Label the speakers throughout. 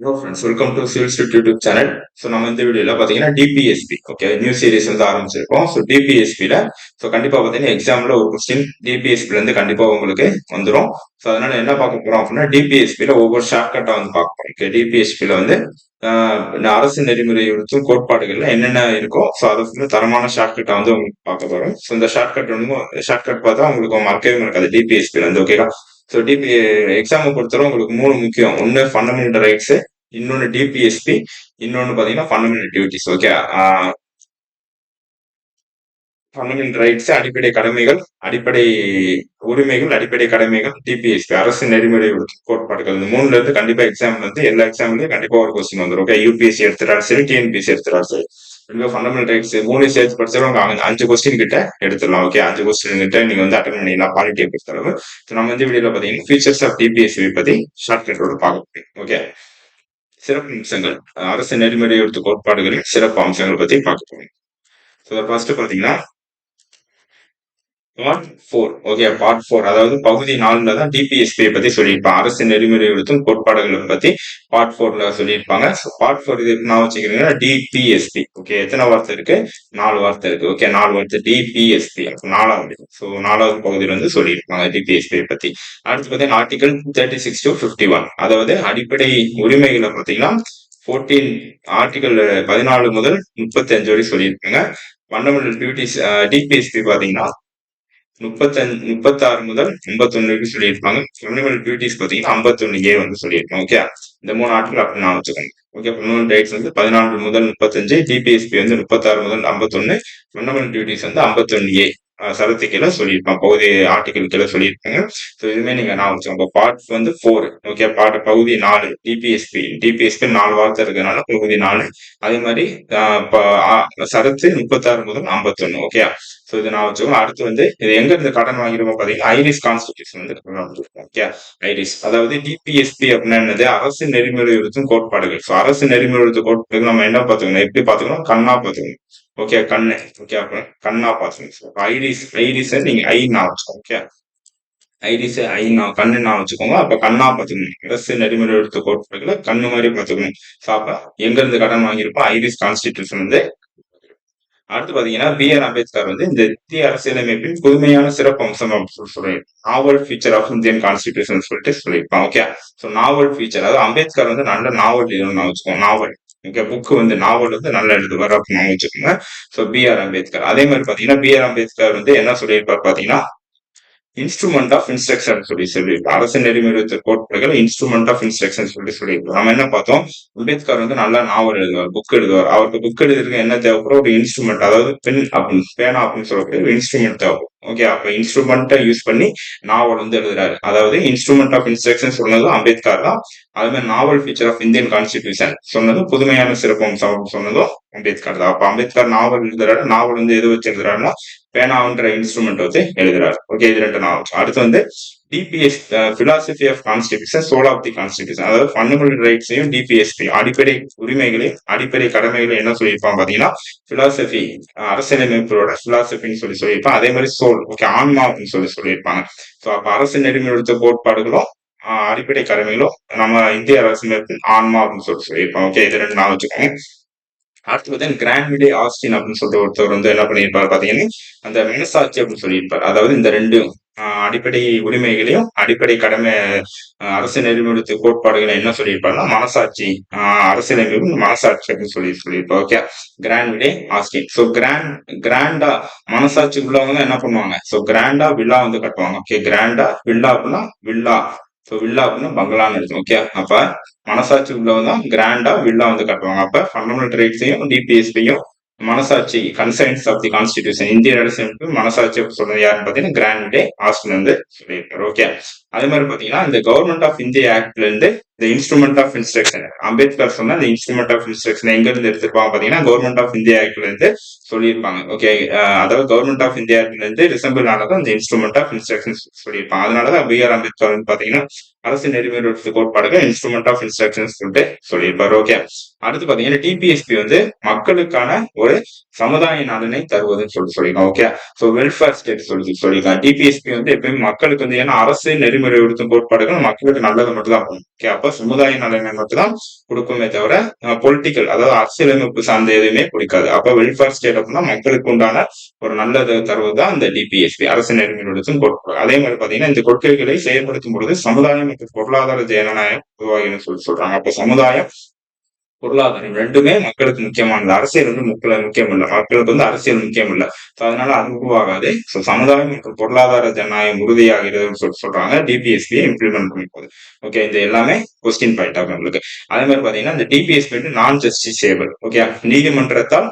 Speaker 1: Hello friends welcome to civil street YouTube channel so நம்ம இந்த வீடியோல பார்த்தீங்கன்னா டிபிஎஸ்பி ஓகே நியூ சீரிஸ் வந்து ஆரம்பிச்சிருக்கோம். ஸோ டிபிஎஸ்பியில் ஸோ கண்டிப்பாக பார்த்தீங்கன்னா எக்ஸாமில் ஒரு கொஸ்டின் டிபிஎஸ்பிலேருந்து கண்டிப்பாக உங்களுக்கு வந்துடும் ஸோ அதனால என்ன பார்க்க போகிறோம் அப்படின்னா டிபிஎஸ்பியில் ஒவ்வொரு ஷார்ட்கட்டாக வந்து பார்க்க போகிறோம் ஓகே டிபிஎஸ்பியில் வந்து அரசு நெறிமுறை விடுத்தும் கோட்பாடுகள்ல என்னென்ன இருக்கோ ஸோ அதை வந்து தரமான ஷார்ட்கட்டை வந்து உங்களுக்கு பார்க்க போகிறோம் ஸோ இந்த ஷார்ட்கட் வந்து ஷார்ட்கட் பார்த்தா உங்களுக்கு மறக்கவே இருக்காது டிபிஎஸ்பியில் வந்து ஓகேவா ஸோ டிபி எக்ஸாம் பொறுத்தவரை உங்களுக்கு மூணு முக்கியம். ஒன்று ஃபண்டமெண்டல் ரைட்ஸ் இன்னொன்று டிபிஎஸ்பி இன்னொன்று பார்த்தீங்கன்னா fundamental duties okay fundamental rights அடிப்படை கடமைகள் அடிப்படை உரிமைகள் அடிப்படை கடமைகள் டிபிஎஸ்பி அரசு நெறிமுறை கோட்பாடுகள். இந்த மூணுல இருந்து கண்டிப்பா எக்ஸாம் வந்து எல்லா எக்ஸாம்லயும் கண்டிப்பா ஒரு கொஸ்டின் வந்துடும் ஓகே யூபிஎஸ்சி எடுத்துட்டாலும் சரி டிஎன்பிஎஸ்சி எடுத்துட்டாலும் சரி. ரெண்டு ஃபண்டமெண்டல் ரைட்ஸ் மூணு சேர்த்து படிச்சாலும் உங்க அஞ்சு- கொஸ்டின் கிட்ட எடுத்துடலாம் ஓகே அஞ்சு கொஸ்டின் கிட்ட நீங்க வந்து அட்டன் பண்ணிடலாம் பாலிட்டியை பொறுத்தளவு அளவு நம்ம வந்து வீடியோல பாத்தீங்கன்னா ஃபீச்சர்ஸ் ஆஃப் டிபிஎஸ்சி பத்தி ஷார்ட்கட்டோட பார்க்க முடியும் ஓகே சிறப்பு அம்சங்கள் அரசு நெறிமுறை எடுத்து கோட்பாடுகளின் சிறப்பு அம்சங்கள் பத்தி பார்க்க போறோம். ஸோ ஃபர்ஸ்ட் பாத்தீங்கன்னா part four okay part four அதாவது பகுதி நாலுல தான் டிபிஎஸ்பியை பத்தி சொல்லியிருப்பாங்க. அரசு நெறிமுறைகளுக்கும் கோட்பாடுகளும் கோட்பாடுகளை பத்தி பார்ட் ஃபோர்ல சொல்லியிருப்பாங்க. பார்ட் ஃபோர் இது நான் வச்சுக்கிறீங்கன்னா டிபிஎஸ்பி ஓகே எத்தனை வார்த்தை இருக்கு? நாலு வார்த்தை இருக்கு. ஓகே நாலு வார்த்தை டிபிஎஸ்பி நாலாவது ஸோ நாலாவது பகுதியில் வந்து சொல்லியிருப்பாங்க டிபிஎஸ்பியை பத்தி. அடுத்து பார்த்தீங்கன்னா article thirty six to fifty one அதாவது அடிப்படை உரிமைகளை பார்த்தீங்கன்னா ஃபோர்டீன் ஆர்டிகல் பதினாலு முதல் முப்பத்தி அஞ்சு வரை சொல்லியிருப்பாங்க. ஃபண்டமெண்டல் டியூட்டிஸ் டிபிஎஸ்பி பார்த்தீங்கன்னா முப்பத்தஞ்சு முப்பத்தாறு முதல் ஐம்பத்தொன்னு வரைக்கும் சொல்லியிருப்பாங்க. ஃபண்டமெண்டல் டியூட்டிஸ் பார்த்தீங்கன்னா ஐம்பத்தொன்னு ஏ வந்து சொல்லியிருப்பாங்க ஓகே இந்த மூணு ஆட்கள் அப்படி நான் வச்சுக்கோங்க ஓகே ஃபண்டமெண்டல் ரைட்ஸ் வந்து பதினான்கு முதல் முப்பத்தஞ்சு டிபிஎஸ்பி வந்து முப்பத்தாறு முதல் ஐம்பத்தொன்னு ஃபண்டமெண்டல் டியூட்டிஸ் வந்து ஐம்பத்தொன்னு ஏ சரத்து கீழே சொல்லியிருப்பாங்க பகுதி ஆர்டிகல் கீழே சொல்லியிருப்பாங்க. ஸோ இதுவுமே நீங்க நான் வச்சுக்கோங்க பார்ட் வந்து ஃபோர் ஓகே பார்ட் பகுதி நாலு டிபிஎஸ்பி டிபிஎஸ்பி நாலு வார்த்தை இருக்கிறதுனால பகுதி நாலு. அதே மாதிரி சரத்து முப்பத்தாறு முதல் ஐம்பத்தொன்னு ஓகே ஸோ இது நான் வச்சுக்கோங்க அடுத்து வந்து இது எங்க இருந்து கடன் வாங்கிருக்கோம் பாத்தீங்கன்னா ஐரிஸ் கான்ஸ்டியூஷன் வந்து கடன் ஓகே ஐரிஸ். அதாவது டிபிஎஸ்பி அப்படின்னா என்னது அரசு நெறிமுறை விருத்தும் கோட்பாடுகள். ஸோ அரசு நெறிமுறை விருத்து கோட்பாடுகள் நம்ம என்ன பார்த்துக்கணும்? எப்படி பார்த்துக்கணும்? கண்ணா பார்த்துக்கணும். ஓகே கண்ணு. ஓகே அப்ப கண்ணா பார்த்துக்கணும். ஐரிஸ் ஐரிஸ் நீங்க ஐ நான் வச்சுக்கோங்க ஓகே ஐரிஸ் ஐ நான் கண்ணு நான் வச்சுக்கோங்க. அப்ப கண்ணா பார்த்துக்கணும். அரசு நெறிமுறை விருத்து கோட்பாடுகளை கண்ணு மாதிரி பார்த்துக்கணும். ஸோ அப்ப எங்க இருந்து கடன் வாங்கியிருப்போம்? ஐரிஸ் கான்ஸ்டிடியூஷன் வந்து அடுத்து பாத்தீங்கன்னா பி ஆர் அம்பேத்கர் வந்து இந்த இந்திய அரசியலமைப்பின் புதுமையான சிறப்பு அம்சம் அப்படின்னு சொல்லி novel feature of Indian constitution சொல்லிட்டு சொல்லியிருப்பான் ஓகே ஸோ நாவல் ஃபீச்சர் அதாவது அம்பேத்கர் வந்து நல்ல நாவல் நான் வச்சுக்கோங்க நாவல் ஓகே புக் வந்து நாவல் வந்து நல்ல எழுதுவார் அப்படின்னு வச்சுக்கோங்க. So B R Ambedkar. அதே மாதிரி பாத்தீங்கன்னா பி ஆர் அம்பேத்கர் வந்து என்ன சொல்லியிருப்பார் பாத்தீங்கன்னா இன்ஸ்ட்ருமெண்ட் ஆஃப் இன்ஸ்ட்ரக்ஷன் சொல்லி சொல்லியிருக்கோம் அரசு நெறிமுறை கோட்பாடுகள் இன்ஸ்ட்ருமெண்ட் ஆஃப் இன்ஸ்ட்ரக்ஷன் சொல்லி சொல்லியிருக்கோம் நம்ம என்ன பார்த்தோம்? அம்பேத்கர் வந்து நல்லா நாவல் எழுதுவார் புக் எழுதுவார். அவருக்கு புக் எழுதுறதுக்கு என்ன தேவைப்படும் ஒரு இன்ஸ்ட்ருமெண்ட் அதாவது பென் அப்படின்னு பேனா அப்படின்னு சொல்லக்கூடிய ஒரு இன்ஸ்ட்ருமெண்ட் தேவைப்படும். ஓகே அப்ப இன்ஸ்ட்ருமெண்ட்டை யூஸ் பண்ணி நாவல் வந்து எழுதுறாரு. அதாவது இன்ஸ்ட்ருமெண்ட் ஆஃப் இன்ஸ்ட்ரக்ஷன் சொன்னதும் அம்பேத்கர் தான். அது மாதிரி novel feature of Indian constitution சொன்னதும் புதுமையான சிறப்பு அம்சம் சொன்னதும் அம்பேத்கர் தான். அப்ப அம்பேத்கர் நாவல் எழுதுறாரு. நாவல் வந்து எது வச்சு எழுதுறாருன்னா பேனான்ற இன்ஸ்ட்ருமெண்ட் வச்சு எழுதுறாரு. ஓகே இது ரெண்டு நாவல் அடுத்து வந்து DPS philosophy of constitution soul of the constitution அதாவது ஃபண்டமெண்டல் ரைட்ஸையும் டிபிஎஸ்பி அடிப்படை உரிமைகளையும் அடிப்படை கடமைகளையும் என்ன சொல்லியிருப்பான் பாத்தீங்கன்னா பிலாசபி uh, அரசியலமைப்போட பிலாசபின்னு சொல்லி சொல்லியிருப்பான். அதே மாதிரி சோல் ஓகே ஆன்மா அப்படின்னு சொல்லி சொல்லியிருப்பாங்க. ஸோ அப்ப அரசு நெறிமுறை கோட்பாடுகளும் அடிப்படை கடமைகளும் நம்ம இந்திய அரசியலமைப்பின் ஆன்மா அப்படின்னு சொல்லி சொல்லியிருப்பாங்க. ஓகே இது ரெண்டு நான் வச்சுக்கோங்க. அடுத்து பார்த்தீங்கன்னா கிராண்ட்மிடே ஆஸ்டின் அப்படின்னு சொல்லிட்டு ஒருத்தர் வந்து என்ன பண்ணியிருப்பாரு பாத்தீங்கன்னா அந்த மனசாட்சி அப்படின்னு சொல்லியிருப்பார். அதாவது இந்த ரெண்டு அடிப்படை உரிமைகளையும் அடிப்படை கடமை அரசு நெறிமுறை கோட்பாடுகளை என்ன சொல்லியிருப்பாருன்னா மனசாட்சி ஆஹ் அரசியலமைப்பு மனசாட்சி அப்படின்னு சொல்லி சொல்லியிருப்பார். Okay Granville Austin so grand கிராண்டா மனசாட்சி உள்ளவங்க தான் என்ன பண்ணுவாங்க? ஸோ கிராண்டா வில்லா வந்து கட்டுவாங்க. ஓகே கிராண்டா வில்லா அப்படின்னா வில்லா ஸோ வில்லா அப்படின்னா பங்களான்னு இருக்கும் ஓகே அப்ப மனசாட்சி உள்ளவங்க தான் கிராண்டா வில்லா வந்து கட்டுவாங்க. அப்ப ஃபண்டமெண்டல் ரைட்ஸையும் டிபிஎஸ்பியும் மனசாட்சி கன்சைன்ஸ் ஆஃப் தி கான்ஸ்டிடியூஷன் இந்திய அரசியமைப்பு மனசாட்சி அப்படி சொல்றது யாருன்னு பாத்தீங்கன்னா கிராண்ட் டே ஆஸ்டின் வந்து சொல்லியிருக்காரு. ஓகே அதே மாதிரி பாத்தீங்கன்னா இந்த கவர்மெண்ட் ஆஃப் இந்தியா ஆக்ட்ல இருந்து இந்த இன்ஸ்ட்ருமெண்ட் ஆஃப் இன்ஸ்ட்ரக்ஷன் அம்பேத்கர் சொன்ன இந்த இன்ஸ்ட்ருமெண்ட் ஆஃப் இன்ஸ்ட்ரக்ஷன் எங்க இருந்து எடுத்திருப்பாங்க பாத்தீங்கன்னா கவர்மெண்ட் ஆஃப் இந்தியா ஆக்ட்ல இருந்து சொல்லியிருப்பாங்க. ஓகே அதாவது கவர்மெண்ட் ஆஃப் இந்தியா ஆக்ட்ல இருந்து ரிசம்பிள் ஆனதும் இந்த இன்ஸ்ட்ருமெண்ட் ஆஃப் இன்ஸ்ட்ரக்ஷன் சொல்லியிருப்பாங்க. அதனாலதான் பி ஆர் அம்பேத்கர் வந்து பாத்தீங்கன்னா அரசு நெறிமுறை கோட்பாடுகள் இன்ஸ்ட்ருமெண்ட் ஆஃப் இன்ஸ்ட்ரக்ஷன் சொல்லிட்டு சொல்லியிருப்பாரு. ஓகே அடுத்து பாத்தீங்கன்னா டிபிஎஸ்பி வந்து மக்களுக்கான ஒரு சமுதாய நலனை தருவதுன்னு சொல்லி சொல்லியிருக்காங்க. ஓகே சோ வெல்ஃபேர் ஸ்டேட் சொல்லி சொல்லியிருக்காங்க. டிபிஎஸ்பி வந்து எப்பயுமே மக்களுக்கு வந்து ஏன்னா அரசு நெறிமுறை உடுத்தும் கோட்பாடுகள் மக்களுக்கு நல்லது மட்டும் தான் ஓகே அப்ப சமுதாய நலனை மட்டும் தான் கொடுக்குமே தவிர பொலிட்டிக்கல் அதாவது அரசியலமைப்பு சார்ந்த எதுவுமே பிடிக்காது. அப்ப வெல்ஃபேர் ஸ்டேட் அப்படின்னா மக்களுக்கு உண்டான ஒரு நல்லது தருவதுதான் இந்த டிபிஎஸ்பி அரசு நெறிமுறை உடுத்தும் கோட்பாடு. அதே மாதிரி பாத்தீங்கன்னா இந்த கொள்கைகளை செயல்படுத்தும் பொழுது சமுதாயம் மற்றும் பொருளாதார ஜனநாயகம் உருவாகின்னு சொல்லி சொல்றாங்க? அப்ப சமுதாயம் பொருளாதாரம் ரெண்டுமே மக்களுக்கு முக்கியமானது. அரசியல் வந்து முக்கிய முக்கியம் இல்லை மக்களுக்கு வந்து அரசியல் முக்கியம் இல்ல அதனால அது உருவாகாது. ஸோ சமுதாயம் மற்றும் பொருளாதார ஜனநாயகம் உறுதியாகிறதுன்னு சொல்லி சொல்றாங்க. டிபிஎஸ்பியை இம்ப்ளிமெண்ட் பண்ணி போகுது. ஓகே இது எல்லாமே கொஸ்டின் பாயிண்ட் ஆகும் உங்களுக்கு. அதே மாதிரி பாத்தீங்கன்னா இந்த டிபிஎஸ்பி வந்து நான் ஜஸ்டிசேபிள் ஓகே நீதிமன்றத்தால்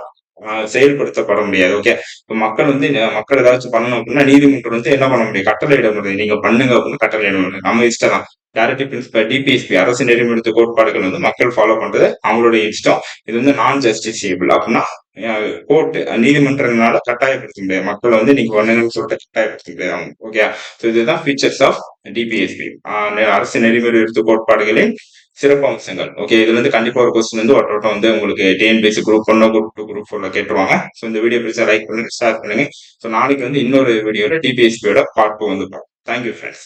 Speaker 1: செயல்படுத்தப்பட முடியாது. ஓகே இப்போ மக்கள் வந்து மக்கள் ஏதாச்சும் பண்ணணும் அப்படின்னா நீதிமன்றம் வந்து என்ன பண்ண முடியும்? கட்டளை முடியாது நீங்க பண்ணுங்க அப்படின்னு கட்டளை இட முடியும். நம்ம இஷ்டம் தான். டேரக்டிவ் பிரின்சிபல் டிபிஎஸ்பி அரசு நெறிமுறை கோட்பாடுகள் வந்து மக்கள் ஃபாலோ பண்றது அவங்களுடைய இஷ்டம். இது வந்து நான் ஜஸ்டிசியபிள் அப்படின்னா கோர்ட் நீதிமன்றங்களால கட்டாயப்படுத்த முடியாது. மக்களை வந்து நீங்க பண்ணுங்கன்னு சொல்லிட்டு கட்டாயப்படுத்த முடியாது ஓகே ஸோ இதுதான் ஃபீச்சர்ஸ் ஆஃப் டிபிஎஸ்பி அரசு நெறிமுறை எடுத்து கோட்பாடுகளின் சிறப்பு அம்சங்கள். ஓகே இதுல இருந்து கண்டிப்பா ஒரு கொஸ்டின் வந்து ஒட்டோட்டம் வந்து உங்களுக்கு டிஎன்பிஎஸ்சி குரூப் ஒன்னு குரூப் டூ குரூப் ஃபோர்ல கேட்டுருவாங்க. ஸோ இந்த வீடியோ பிடிச்சா லைக் பண்ணுங்க ஷேர் பண்ணுங்க. ஸோ நாளைக்கு வந்து இன்னொரு வீடியோல டிபிஎஸ்பியோட பார்ட் டூ வந்து பார்ப்போம். Thank you friends